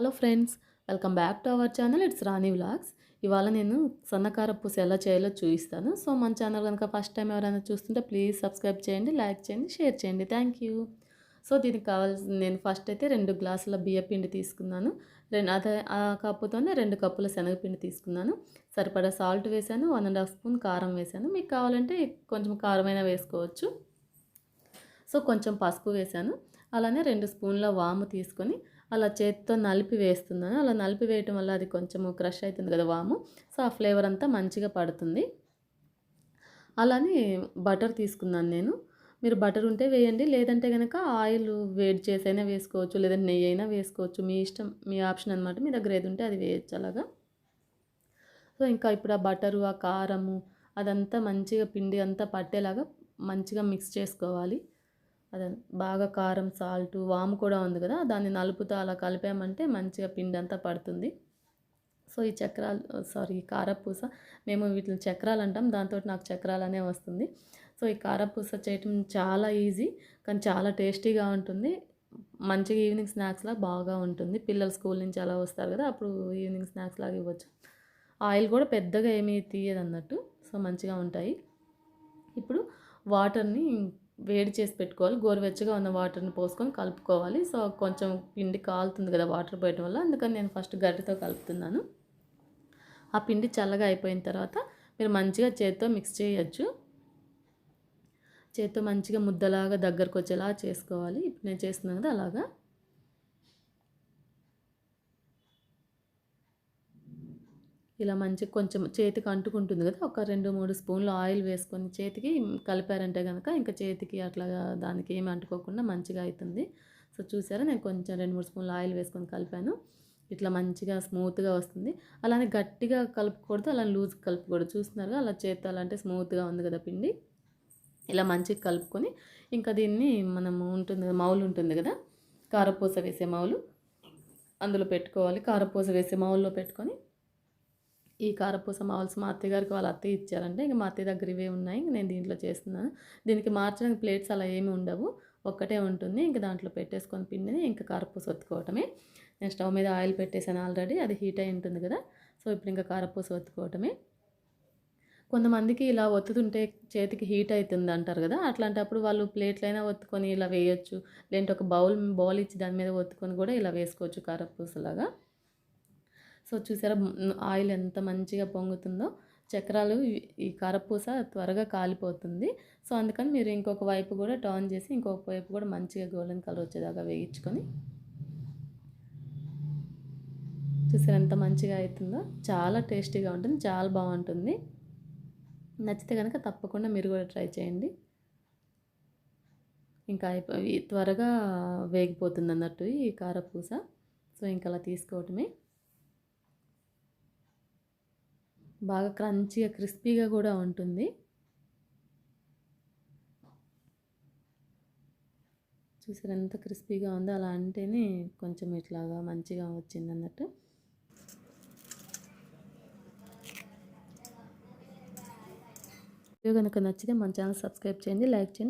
Hello friends welcome back to our channel. It's Rani vlogs. ఇవాళ నేను సన్నకార పూస ఎలా చేయాలో చూపిస్తాను. సో మన ఛానల్ కనుక ఫస్ట్ టైం ఎవరైనా చూస్తుంటే ప్లీజ్ సబ్స్క్రైబ్ చేయండి లైక్ చేయండి షేర్ చేయండి. Thank you. సో దీనికి కావాల్సిన నేను ఫస్ట్ అయితే రెండు గ్లాసుల బియ్యపిండి తీసుకున్నాను. రెండు అదే ఆ కప్పుతోనే రెండు కప్పుల శనగపిండి తీసుకున్నాను. సరిపడా సాల్ట్ వేసాను వన్ అండ్ హాఫ్ స్పూన్ కారం వేసాను. మీకు కావాలంటే కొంచెం కారమైనా వేసుకోవచ్చు. సో కొంచెం పసుపు వేసాను. అలానే రెండు స్పూన్ల వాము తీసుకొని అలా చేతితో నలిపి వేస్తున్నాను. అలా నలిపి వేయటం వల్ల అది కొంచెము క్రష్ అవుతుంది కదా వాము. సో ఆ ఫ్లేవర్ అంతా మంచిగా పడుతుంది. అలానే బటర్ తీసుకున్నాను నేను. మీరు బటర్ ఉంటే వేయండి. లేదంటే కనుక ఆయిల్ వేడి చేసైనా వేసుకోవచ్చు లేదంటే నెయ్యి అయినా వేసుకోవచ్చు. మీ ఇష్టం మీ ఆప్షన్ అనమాట మీ దగ్గర ఏది ఉంటే అది వేయచ్చు అలాగా. సో ఇంకా ఇప్పుడు ఆ బటరు ఆ కారము అదంతా మంచిగా పిండి అంతా పట్టేలాగా మంచిగా మిక్స్ చేసుకోవాలి. అదే బాగా కారం సాల్ట్ వాము కూడా ఉంది కదా దాన్ని నలుపుతో అలా కలిపామంటే మంచిగా పిండి అంతా పడుతుంది. సో ఈ చక్రాలు సారీ కారపూస మేము వీటిని చక్రాలు అంటాం దాంతో నాకు చక్రాలనే వస్తుంది. సో ఈ కారపూస చేయటం చాలా ఈజీ కానీ చాలా టేస్టీగా ఉంటుంది. మంచిగా ఈవినింగ్ స్నాక్స్లా బాగా ఉంటుంది. పిల్లలు స్కూల్ నుంచి అలా వస్తారు కదా అప్పుడు ఈవినింగ్ స్నాక్స్ లాగా ఇవ్వచ్చు. ఆయిల్ కూడా పెద్దగా ఏమీ తీయదు అన్నట్టు సో మంచిగా ఉంటాయి. ఇప్పుడు వాటర్ని వేడి చేసి పెట్టుకోవాలి. గోరువెచ్చగా ఉన్న వాటర్ని పోసుకొని కలుపుకోవాలి. సో కొంచెం పిండి కాలుతుంది కదా వాటర్ పోయటం వల్ల. అందుకని నేను ఫస్ట్ గరిటతో కలుపుతున్నాను. ఆ పిండి చల్లగా అయిపోయిన తర్వాత మీరు మంచిగా చేతితో మిక్స్ చేయొచ్చు. చేతితో మంచిగా ముద్దలాగా దగ్గరకు వచ్చేలా చేసుకోవాలి. ఇప్పుడు నేను చేస్తున్నాను కదా అలాగా. ఇలా మంచి కొంచెం చేతికి అంటుకుంటుంది కదా ఒక రెండు మూడు స్పూన్లు ఆయిల్ వేసుకొని చేతికి కలిపారంటే కనుక ఇంకా చేతికి అట్లా దానికి ఏమి అంటుకోకుండా మంచిగా అవుతుంది సో చూసారా నేను కొంచెం రెండు మూడు స్పూన్లు ఆయిల్ వేసుకొని కలిపాను. ఇట్లా మంచిగా స్మూత్గా వస్తుంది. అలానే గట్టిగా కలుపుకూడదు అలా లూజ్ కలుపుకూడదు. చూస్తున్నారు అలా చేతి స్మూత్గా ఉంది కదా పిండి. ఇలా మంచిగా కలుపుకొని ఇంకా దీన్ని మనము ఉంటుంది మౌలు ఉంటుంది కదా కారపూస వేసే మౌలు అందులో పెట్టుకోవాలి. కారపూస వేసే మౌల్లో పెట్టుకొని ఈ కారపూస మావల్స్ మా అత్తయ్య గారికి వాళ్ళ అత్తయ్య ఇచ్చారంటే ఇంకా మా అత్తయ్య దగ్గర ఇవే ఉన్నాయి నేను దీంట్లో చేస్తున్నాను. దీనికి మార్చడానికి ప్లేట్స్ అలా ఏమి ఉండవు ఒక్కటే ఉంటుంది. ఇంకా దాంట్లో పెట్టేసుకొని పిండిని ఇంకా కారపూస ఒత్తుకోవటమే. నేను స్టవ్ మీద ఆయిల్ పెట్టేసాను ఆల్రెడీ అది హీట్ అయి ఉంటుంది కదా సో ఇప్పుడు ఇంకా కారపూస ఒత్తుకోవటమే. కొంతమందికి ఇలా ఒత్తుతుంటే చేతికి హీట్ అవుతుంది అంటారు కదా అట్లాంటప్పుడు వాళ్ళు ప్లేట్లైనా ఒత్తుకొని ఇలా వేయొచ్చు. లేదంటే ఒక బౌల్ బౌల్ ఇచ్చి దాని మీద ఒత్తుకొని కూడా ఇలా వేసుకోవచ్చు కారపూసలాగా. సో చూసారా ఆయిల్ ఎంత మంచిగా పొంగుతుందో చక్రాలు ఈ కారపూస త్వరగా కాలిపోతుంది. సో అందుకని మీరు ఇంకొక వైపు కూడా టర్న్ చేసి ఇంకొక వైపు కూడా మంచిగా గోల్డెన్ కలర్ వచ్చేదాకా వేయించుకొని చూసారు ఎంత మంచిగా అవుతుందో చాలా టేస్టీగా ఉంటుంది చాలా బాగుంటుంది. నచ్చితే కనుక తప్పకుండా మీరు కూడా ట్రై చేయండి. ఇంకా అయిపోయి త్వరగా వేగిపోతుంది అన్నట్టు ఈ కారపూస. సో ఇంకా అలా తీసుకోవటమే. బాగా క్రంచిగా క్రిస్పీగా కూడా ఉంటుంది. చూసారు ఎంత క్రిస్పీగా ఉందో అలా అంటేనే కొంచెం ఇట్లాగా మంచిగా వచ్చింది అన్నట్టు వీడియో కనుక నచ్చితే మన ఛానల్ సబ్స్క్రైబ్ చేయండి లైక్ చేయండి.